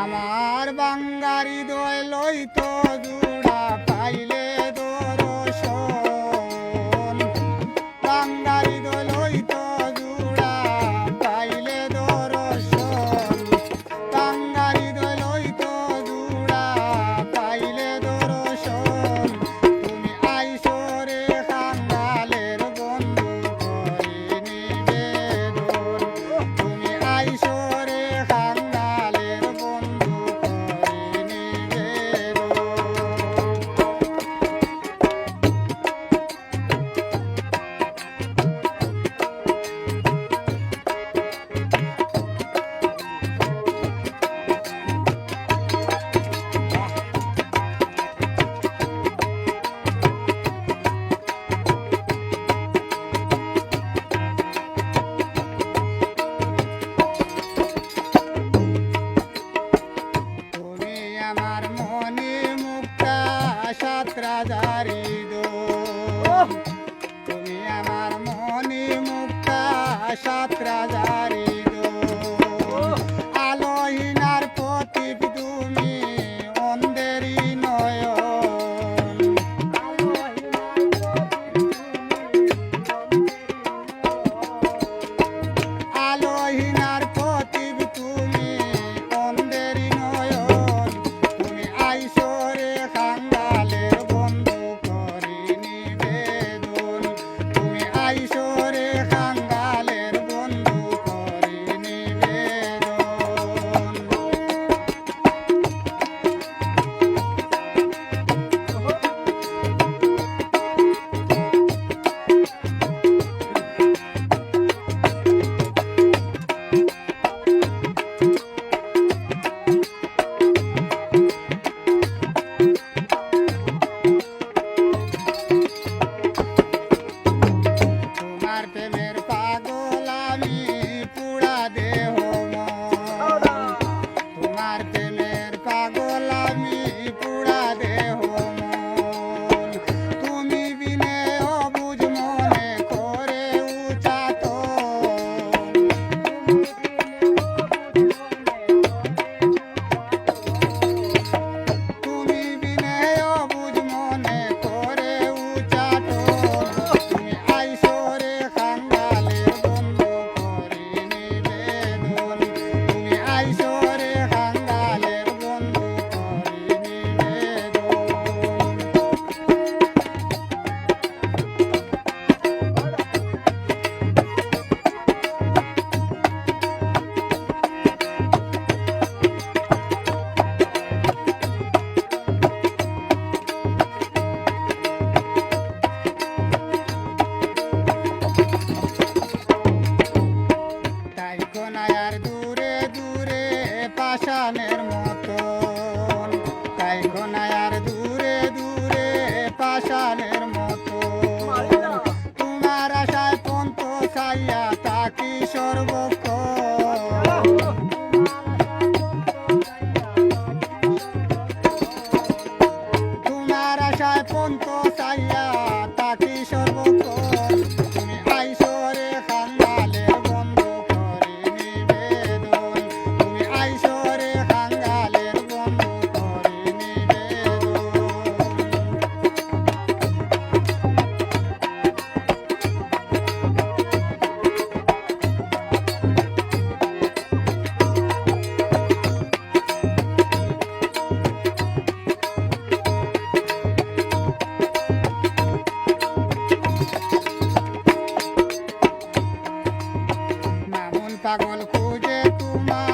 আমার বাঙ্গারি দয় লইত জুড়া। सात राजा Ponto oye tu madre.